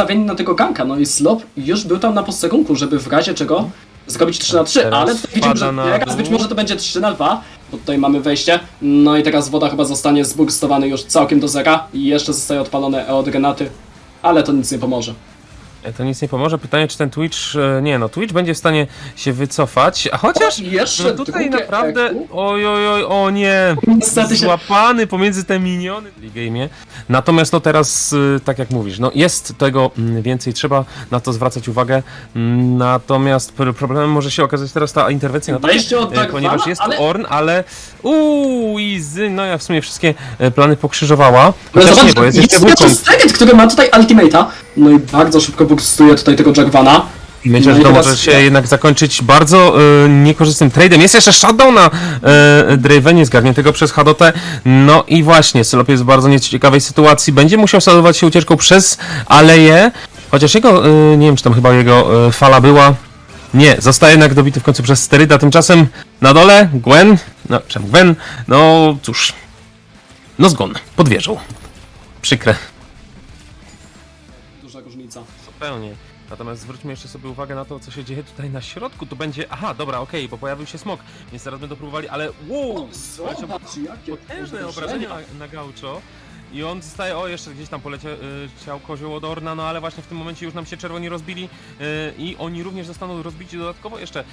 nastawieni na tego ganka, no i Slop już był tam na posterunku, żeby w razie czego zrobić 3 na 3, Teraz ale tutaj widzimy, że wpada na teraz dół. być może to będzie 3 na 2, bo tutaj mamy wejście, no i teraz woda chyba zostanie zburstowany już całkiem do zera. I jeszcze zostaje odpalone od granaty, ale to nic nie pomoże. E, To nic nie pomoże. Pytanie, czy ten Twitch... e, Nie no, Twitch będzie w stanie się wycofać, a chociaż... I jeszcze No tutaj naprawdę... Oj, oj, oj, o nie! Złapany pomiędzy te miniony w game'ie. Natomiast no teraz, y, tak jak mówisz, no jest tego mm, więcej, trzeba na to zwracać uwagę. Mm, Natomiast pr- problemem może się okazać teraz ta interwencja na e, Darkwana, ponieważ jest ale- Orn, ale uuu, Izy, no ja w sumie wszystkie plany pokrzyżowała. Chociaż zobacz, nie, bo jest jeszcze Wukong. Który ma tutaj ultimate'a, no i bardzo szybko boostuje tutaj tego Jarvana. Myślę, No że i to teraz- może się jednak zakończyć bardzo e, niekorzystnym tradem. Jest jeszcze shutdown na e, Dravenie zgarniętego przez Hadotę. No i właśnie, Sylop jest w bardzo nieciekawej sytuacji. Będzie musiał sadować się ucieczką przez Aleję. Chociaż jego, e, nie wiem czy tam chyba jego e, fala była. Nie, zostaje jednak dobity w końcu przez Steryda. Tymczasem na dole Gwen, no czemu Gwen? No cóż, no zgon, pod wieżą. Przykre. Zupełnie. Natomiast zwróćmy jeszcze sobie uwagę na to, co się dzieje tutaj na środku. Tu będzie. Aha, dobra, okej, bo pojawił się smok, więc zaraz będą próbowali, ale. Wow! Zobacz, jakie potężne obrażenia na, na Gaucho. I on zostaje, o jeszcze gdzieś tam poleciał y, kozioł od Orna, no ale właśnie w tym momencie już nam się czerwoni rozbili y, i oni również zostaną rozbici dodatkowo jeszcze. Y,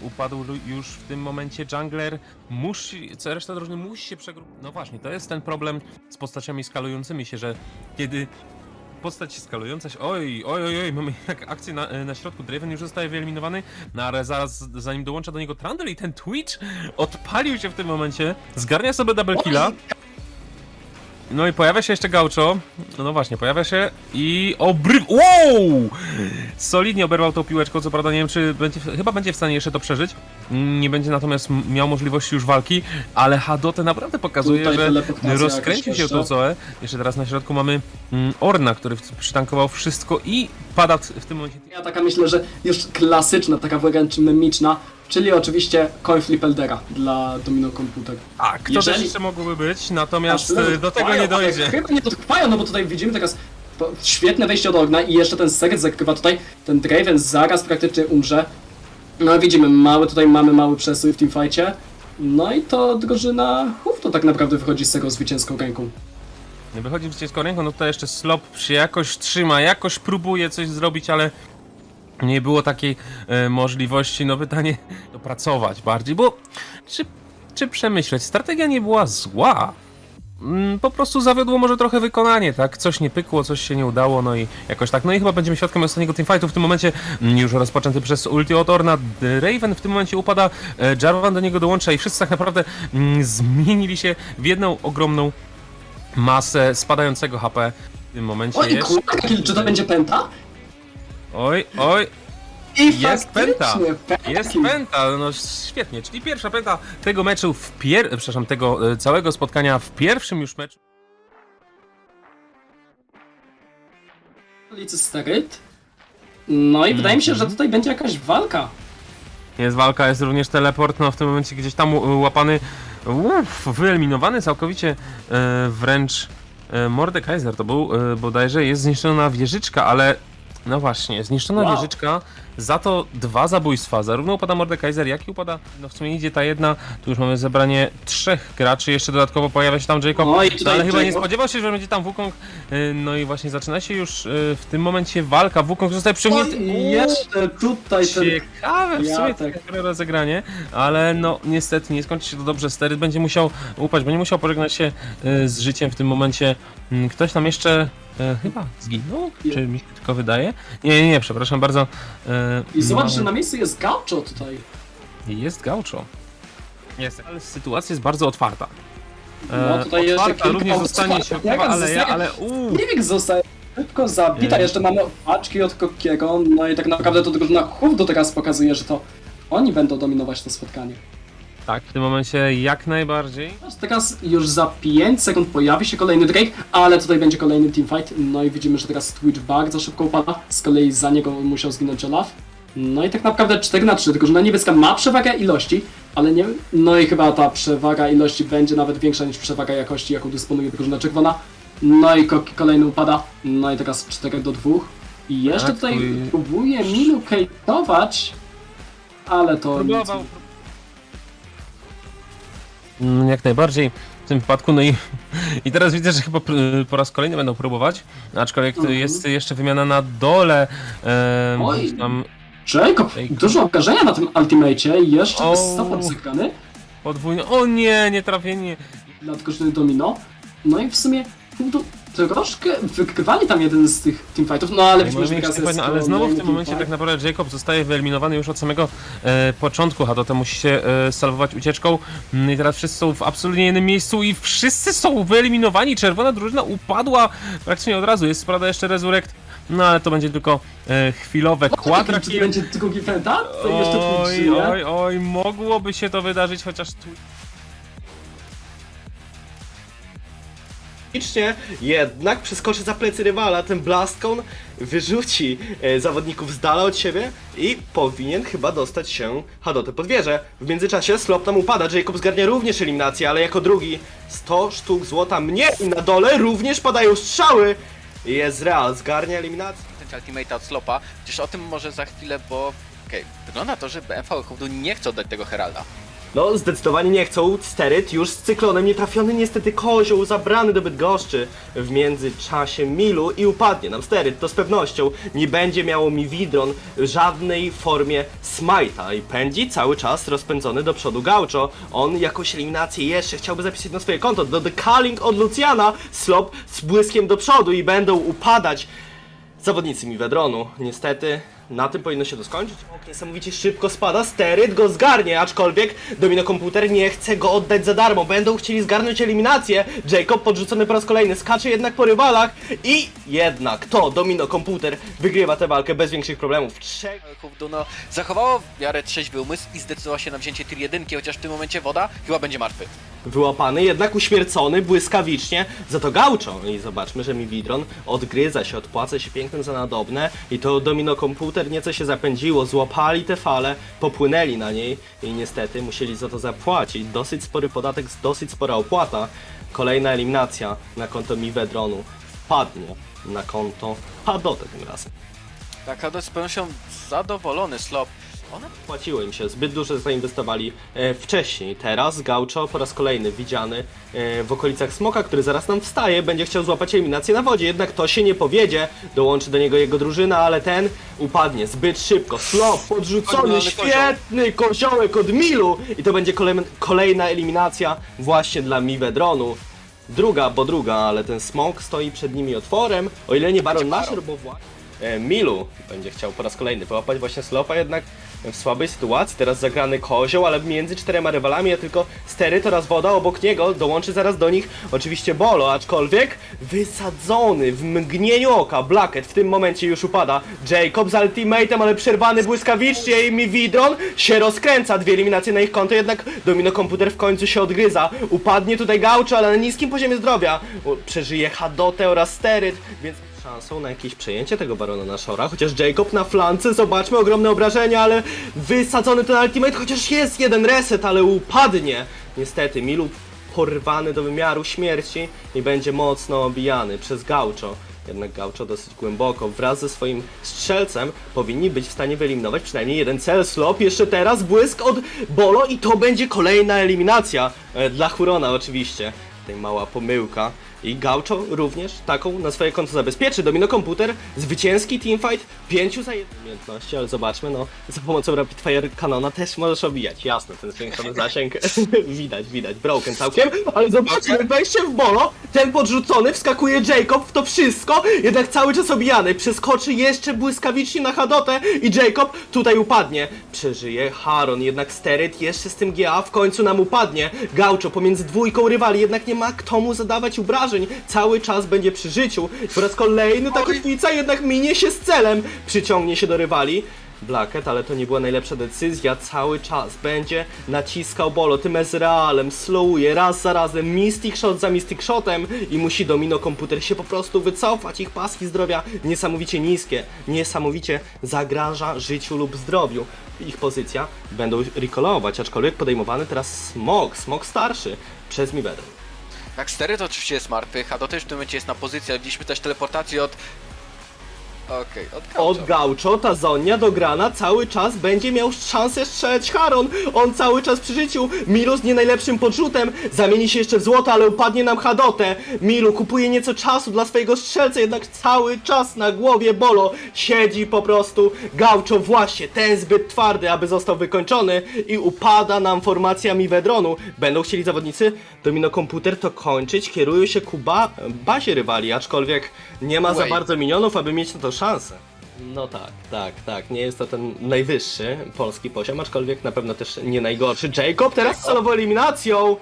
upadł już w tym momencie jungler, musi, co reszta drużyny musi się przegrupować. No właśnie, to jest ten problem z postaciami skalującymi się, że kiedy postać skalująca się. Oj, oj, oj, oj, mamy jak akcję na, na środku. Draven już zostaje wyeliminowany, no ale zaraz zanim dołącza do niego Trundle i ten Twitch odpalił się w tym momencie, zgarnia sobie double killa. No i pojawia się jeszcze Gaucho. No właśnie, pojawia się i obry... Wow! Solidnie oberwał tą piłeczką, co prawda nie wiem, czy będzie, chyba będzie w stanie jeszcze to przeżyć. Nie będzie natomiast miał możliwości już walki, ale Hadotę naprawdę pokazuje, Tutaj że rozkręcił się jeszcze. Zoe. Jeszcze teraz na środku mamy mm, Orna, który przytankował wszystko i pada w tym momencie. Ja taka myślę, że już klasyczna, taka wręcz memiczna, czyli oczywiście coin flip Eldera dla Domino Computer. Tak, to Jeżeli- też jeszcze mogłoby być, natomiast Aż y, do tego nie dojdzie. Chyba nie dotrwają, no bo tutaj widzimy teraz świetne wejście od ogna i jeszcze ten Seret zakrywa tutaj, ten Draven zaraz praktycznie umrze. No widzimy, mały tutaj mamy mały przestój w teamfightie. No i to drużyna Huf to tak naprawdę wychodzi z tego zwycięską ręką. Wychodzi zwycięską ręką, no tutaj jeszcze Slop się jakoś trzyma, jakoś próbuje coś zrobić, ale nie było takiej e, możliwości. No pytanie, dopracować bardziej, bo czy, czy przemyśleć? Strategia nie była zła. Mm, Po prostu zawiodło może trochę wykonanie, tak? Coś nie pykło, coś się nie udało, no i jakoś tak. No i chyba będziemy świadkiem ostatniego teamfightu w tym momencie, mm, już rozpoczęty przez ulti od Orna. Raven w tym momencie upada, e, Jarvan do niego dołącza i wszyscy tak naprawdę mm, zmienili się w jedną ogromną masę spadającego HP w tym momencie. O i jeszcze- kurwa, czy to będzie penta? Oj, oj, I Jest penta. faktycznie, penta jest penta, no świetnie, czyli pierwsza penta tego meczu w pier... przepraszam, tego e, całego spotkania w pierwszym już meczu. Licy Steryt. No i wydaje mi się, Mhm. że tutaj będzie jakaś walka. Jest walka, jest również teleport, no w tym momencie gdzieś tam u- łapany, uff, wyeliminowany całkowicie e, wręcz e, Mordekaiser to był, e, bodajże jest zniszczona wieżyczka, ale no właśnie, zniszczona Wow. wieżyczka, za to dwa zabójstwa, zarówno upada Mordekaiser, jak i upada, no w sumie idzie ta jedna, tu już mamy zebranie trzech graczy, jeszcze dodatkowo pojawia się tam Jacob, No i no, tutaj ale chyba nie spodziewał się, że będzie tam Wukong, e, no i właśnie zaczyna się już e, w tym momencie walka, Wukong zostaje przyciągnięty, Uuu, jeszcze tutaj ten... Ciekawe w sumie Piatek. takie rozegranie, ale no niestety nie skończy się to dobrze. Steryt będzie musiał upaść, będzie musiał pożegnać się y, z życiem w tym momencie. Ktoś tam jeszcze y, chyba zginął? Czy mi się tylko wydaje? Nie, nie, nie, przepraszam bardzo. y, I zobacz, no, że na miejscu jest Gaucho tutaj. Jest gaucho. Jest, ale sytuacja jest bardzo otwarta. No, tutaj jeszcze otwarta kilka również osób. zostanie Jaka środkowa aleja, zostaje- ale uuu. Mimik zostaje szybko zabita, Nie. jeszcze mamy paczki od Kokiego, no i tak naprawdę to drużyna Huf do teraz pokazuje, że to oni będą dominować to spotkanie. Tak, w tym momencie jak najbardziej. Aż Teraz już za 5 sekund pojawi się kolejny Drake, ale tutaj będzie kolejny teamfight. No i widzimy, że teraz Twitch bardzo szybko upada. Z kolei za niego musiał zginąć Olaf. No i tak naprawdę 4 na 3. Drużyna niebieska ma przewagę ilości, ale nie. No i chyba ta przewaga ilości będzie nawet większa niż przewaga jakości, jaką dysponuje drużyna czerwona. No i Koki kolejny upada. No i teraz 4 do 2. I jeszcze Tak, tutaj twój- próbuje Milu kejtować, ale to nic. Próbował. Mm, Jak najbardziej w tym wypadku, no i, i teraz widzę, że chyba po raz kolejny będą próbować, aczkolwiek Mhm. jest jeszcze wymiana na dole. Oj. tam Jacob, Jacob. dużo obrażenia na tym ultimacie i jeszcze O. support zagrany podwójny. O nie, nie trafienie. dla drużyny Domino. No i w sumie tu troszkę wygrywali tam jeden z tych teamfightów, no ale mieć teraz tak jest ale znowu w tym momencie tak naprawdę Jacob zostaje wyeliminowany już od samego e, początku. Hadota musi się e, salwować ucieczką Mm, i teraz wszyscy są w absolutnie innym miejscu i wszyscy są wyeliminowani. Czerwona drużyna upadła praktycznie od razu. Jest prawda jeszcze resurrect, no ale to będzie tylko e, chwilowe. No, Quadra Czy to będzie drugi penta? To jeszcze Oj, oj, oj, mogłoby się to wydarzyć, chociaż tu... Licznie jednak przeskoczy za plecy rywala, ten Blastcone wyrzuci e, zawodników z dala od siebie i powinien chyba dostać się Hadotę pod wieżę. W międzyczasie Slop tam upada, Jacob zgarnia również eliminację, ale jako drugi 100 sztuk złota mnie i na dole również padają strzały. Jest Real, zgarnia eliminację. ten ultimate od Slopa, chociaż o tym może za chwilę, bo okej, wygląda to, że BMV Hołdu nie chce oddać tego Heralda. No, zdecydowanie nie chcą. Steryt już z cyklonem nietrafiony niestety kozioł zabrany do Bydgoszczy. W międzyczasie Milu i upadnie nam Steryt, to z pewnością. Nie będzie miało mi Widron w żadnej formie smajta i pędzi cały czas rozpędzony do przodu Gaucho. On jakąś eliminację jeszcze chciałby zapisać na swoje konto. Do The Calling od Luciana, Slop z błyskiem do przodu i będą upadać zawodnicy Miwedronu. Niestety na tym powinno się to skończyć. Ok, Niesamowicie szybko spada, Steryt go zgarnie, aczkolwiek Domino Komputer nie chce go oddać za darmo. Będą chcieli zgarnąć eliminację. Jacob podrzucony po raz kolejny, skacze jednak po rywalach i jednak to Domino Komputer wygrywa tę walkę bez większych problemów. Trzech Hołdu no, zachowało w miarę trzeźwy umysł i zdecydował się na wzięcie tier 1, chociaż w tym momencie woda chyba będzie martwy. wyłapany, jednak uśmiercony błyskawicznie, za to gauczą. I zobaczmy, że Miwidron odgryza się, odpłaca się pięknym za nadobne i to Domino Komputer nieco się zapędziło, złapali te fale, popłynęli na niej i niestety musieli za to zapłacić. Dosyć spory podatek, dosyć spora opłata. Kolejna eliminacja na konto Miwedronu wpadnie na konto Padoty tym razem. Tak, z pewnością zadowolony Slop. Ona Płaciło im się, zbyt dużo zainwestowali e, wcześniej. Teraz Gaucho po raz kolejny widziany e, w okolicach Smoka, który zaraz nam wstaje, będzie chciał złapać eliminację na wodzie. Jednak to się nie powiedzie, dołączy do niego jego drużyna, ale ten upadnie zbyt szybko. Slop podrzucony, świetny koziołek od Milu i to będzie kolej, kolejna eliminacja właśnie dla Miwedronu. Druga, bo druga, ale ten Smok stoi przed nimi otworem. O ile nie Baron Baron. Nashor, bo właśnie e, Milu będzie chciał po raz kolejny wyłapać właśnie Slopa, jednak w słabej sytuacji. Teraz zagrany kozioł, ale między czterema rywalami, a tylko Steryt oraz Woda obok niego. Dołączy zaraz do nich oczywiście Bolo, aczkolwiek wysadzony w mgnieniu oka. Blacket w tym momencie już upada. Jacob z ultimatem, ale przerwany błyskawicznie i Mividron się rozkręca. Dwie eliminacje na ich konto, jednak Domino Komputer w końcu się odgryza. Upadnie tutaj Gaucho, ale na niskim poziomie zdrowia. Przeżyje Hadotę oraz Steryt, więc szansą na jakieś przejęcie tego Barona na Shora, chociaż Jacob na flance, zobaczmy, ogromne obrażenia, ale wysadzony ten ultimate, chociaż jest jeden reset, ale upadnie. Niestety, Milu porwany do wymiaru śmierci i będzie mocno obijany przez Gaucho. Jednak Gaucho dosyć głęboko, wraz ze swoim strzelcem powinni być w stanie wyeliminować przynajmniej jeden cel. Slop, jeszcze teraz błysk od Bolo i to będzie kolejna eliminacja e, dla Hurona oczywiście. Tutaj mała pomyłka. I Gaucho również taką na swoje konto zabezpieczy. Domino Komputer, zwycięski teamfight, pięciu za jedną umiejętności, ale zobaczmy, no, za pomocą Rapid Fire Kanona też możesz obijać. Jasne, ten zwiększony zasięg, widać, widać, broken całkiem, ale zobaczmy, wejście w bolo, ten podrzucony, wskakuje Jacob w to wszystko, jednak cały czas obijany, przeskoczy jeszcze błyskawicznie na Hadotę i Jacob tutaj upadnie. Przeżyje Haron, jednak Steryt jeszcze z tym GA w końcu nam upadnie. Gaucho pomiędzy dwójką rywali, jednak nie ma kto mu zadawać obrażeń, cały czas będzie przy życiu. Po raz kolejny ta kotwica jednak minie się z celem, przyciągnie się do rywali. Blacket, ale to nie była najlepsza decyzja, cały czas będzie naciskał Bolo tym Ezrealem, slowuje raz za razem, Mystic Shot za Mystic Shotem i musi Domino Komputer się po prostu wycofać, ich paski zdrowia niesamowicie niskie, niesamowicie zagraża życiu lub zdrowiu. Ich pozycja będą recallować, aczkolwiek podejmowany teraz Smog, Smog starszy przez Mivedon. Tak, Stery to oczywiście jest martwy, Hado też w tym momencie jest na pozycji, widzieliśmy też teleportację od... Okej, od Gaucho. Od Gaucho ta Zonia dograna cały czas będzie miał szansę strzelać Haron. On cały czas przy życiu. Milu z nie najlepszym podrzutem zamieni się jeszcze w złoto, ale upadnie nam Hadotę. Milu kupuje nieco czasu dla swojego strzelca, jednak cały czas na głowie Bolo siedzi po prostu. Gaucho właśnie, ten zbyt twardy, aby został wykończony i upada nam formacja Miwedronu. Będą chcieli zawodnicy Domino Komputer to kończyć, kierują się ku ba bazie rywali, aczkolwiek nie ma za Wait. bardzo minionów, aby mieć na to szansę. No tak, tak, tak. Nie jest to ten najwyższy polski poziom, aczkolwiek na pewno też nie najgorszy. Jacob teraz z celową eliminacją!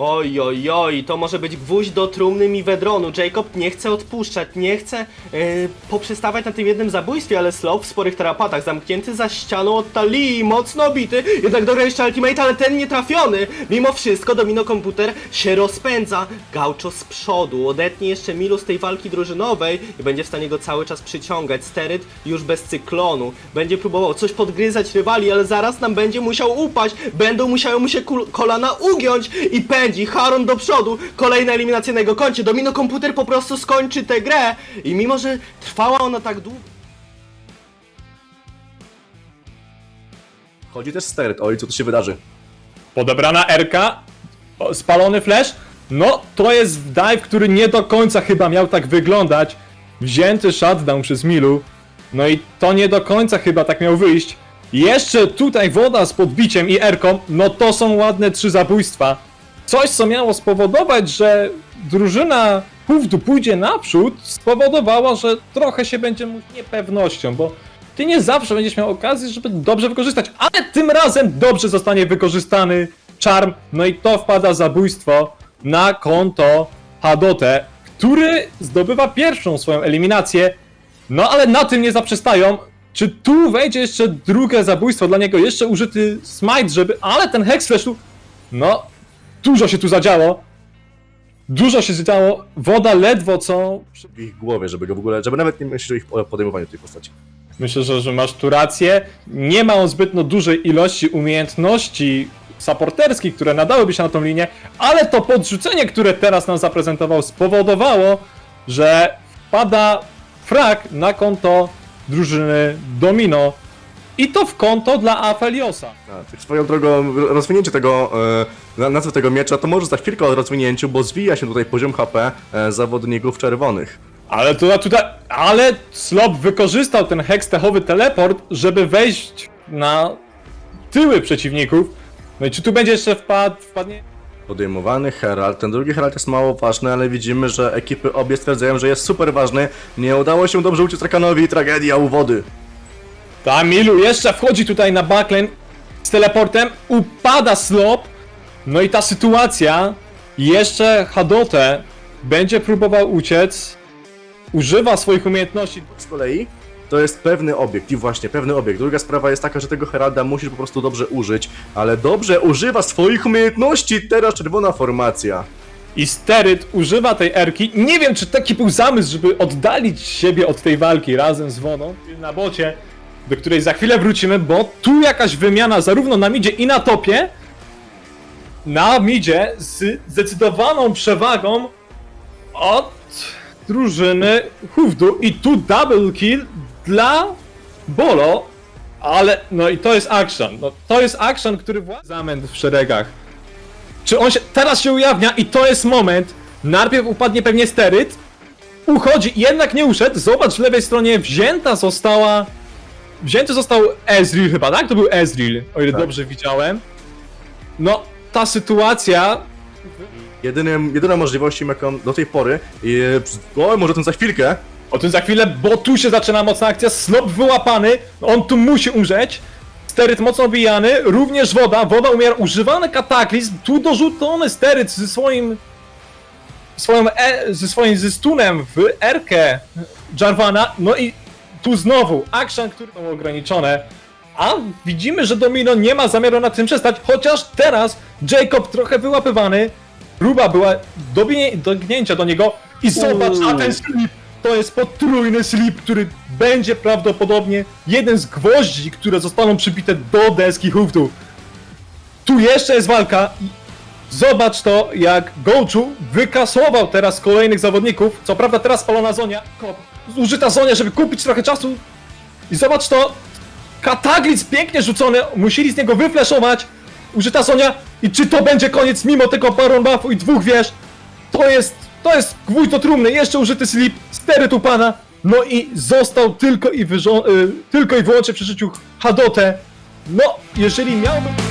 Oj, oj, oj, to może być gwóźdź do trumny mi Wedronu. Jacob nie chce odpuszczać, nie chce yy, poprzestawać na tym jednym zabójstwie, ale Slow w sporych tarapatach, zamknięty za ścianą od Talii, mocno bity, jednak dogra jeszcze Ultimate, ale ten nie trafiony. Mimo wszystko Domino Komputer się rozpędza. Gaucho z przodu, odetnie jeszcze Milu z tej walki drużynowej i będzie w stanie go cały czas przyciągać. Steryt już bez cyklonu. Będzie próbował coś podgryzać rywali, ale zaraz nam będzie musiał upaść. Będą musiały mu się kolana ugiąć i pędzi. Haron do przodu. Kolejna eliminacja na jego koncie. Domino Komputer po prostu skończy tę grę. I mimo, że trwała ona tak długo. Chodzi też Steryt, oj, co tu się wydarzy. Podebrana Erka, o, spalony flash. No, to jest dive, który nie do końca chyba miał tak wyglądać. Wzięty shutdown przez Milu. No i to nie do końca chyba tak miał wyjść. Jeszcze tutaj woda z podbiciem i Erką, no to są ładne trzy zabójstwa. Coś, co miało spowodować, że drużyna Hufdu pójdzie naprzód, spowodowało, że trochę się będzie mu niepewnością, bo ty nie zawsze będziesz miał okazję, żeby dobrze wykorzystać, ale tym razem dobrze zostanie wykorzystany czarm, no i to wpada zabójstwo na konto Hadote, który zdobywa pierwszą swoją eliminację, no ale na tym nie zaprzestają. Czy tu wejdzie jeszcze drugie zabójstwo? Dla niego, jeszcze użyty smite, żeby... Ale ten Hex Flash tu... No, dużo się tu zadziało. Dużo się zadziało. Woda ledwo co... W ich głowie, żeby go w ogóle, żeby nawet nie myśleć o ich podejmowaniu tej postaci. Myślę, że, że masz tu rację. Nie ma on zbytnio dużej ilości umiejętności supporterskich, które nadałyby się na tą linię, ale to podrzucenie, które teraz nam zaprezentował, spowodowało, że wpada frag na konto drużyny Domino. I to w konto dla Afeliosa. Tak swoją drogą, rozwinięcie tego, e, na- nazwy tego miecza, to może za chwilkę o rozwinięciu, bo zwija się tutaj poziom HP e, zawodników czerwonych. Ale to tutaj, ale Slop wykorzystał ten hextechowy teleport, żeby wejść na tyły przeciwników. No i czy tu będzie jeszcze wpadł, wpadnie? Podejmowany Herald, ten drugi Herald jest mało ważny, ale widzimy, że ekipy obie stwierdzają, że jest super ważny. Nie udało się dobrze uciec Rakanowi i tragedia u wody. Ta Milu jeszcze wchodzi tutaj na backlane z teleportem, upada Slop. No i ta sytuacja, jeszcze Hadote będzie próbował uciec, używa swoich umiejętności. Z kolei to jest pewny obiekt i właśnie pewny obiekt. Druga sprawa jest taka, że tego Heralda musisz po prostu dobrze użyć, ale dobrze używa swoich umiejętności teraz czerwona formacja. I Steryt używa tej erki. Nie wiem, czy taki był zamysł, żeby oddalić siebie od tej walki razem z Woną na bocie, do której za chwilę wrócimy, bo tu jakaś wymiana zarówno na midzie i na topie. Na midzie z zdecydowaną przewagą od drużyny Hufdu i tu double kill dla Bolo. Ale, no i to jest action. No, to jest action, który właśnie... Zamęt w szeregach. Czy on się teraz się ujawnia i to jest moment. Najpierw upadnie pewnie steryt. Uchodzi, jednak nie uszedł. Zobacz, w lewej stronie wzięta została. Wzięty został Ezreal chyba, tak? To był Ezreal, o ile Tak. dobrze widziałem. No, ta sytuacja. Jedynym, jedyną możliwością, jaką do tej pory, i, o, może tym za chwilkę, O tym za chwilę, bo tu się zaczyna mocna akcja. Slop wyłapany. On tu musi umrzeć. Steryt mocno obijany. Również woda. Woda umiera. Używany kataklizm. Tu dorzucony steryt ze swoim. Swoją e, ze swoim ze stunem w Erkę Jarvana. No i tu znowu action, który są ograniczone. A widzimy, że Domino nie ma zamiaru na tym przestać, chociaż teraz Jacob trochę wyłapywany. Próba była dobienie, dognięcia do niego i zobacz, a ten slip to jest potrójny slip, który będzie prawdopodobnie jeden z gwoździ, które zostaną przybite do deski huftu. Tu jeszcze jest walka i Zobacz to, jak Gochu wykasował teraz kolejnych zawodników. Co prawda teraz spalona zonia, ko- zużyta zonia, żeby kupić trochę czasu. I zobacz to, Kataglic pięknie rzucony, musieli z niego wyfleszować. Użyta zonia i czy to będzie koniec mimo tego Baron Buffu i dwóch wież? To jest, to jest gwóźdź do trumny, jeszcze użyty slip, stery tu pana. No i został tylko i, y, tylko i wyłącznie przy życiu Hadotę. No, jeżeli miałbym...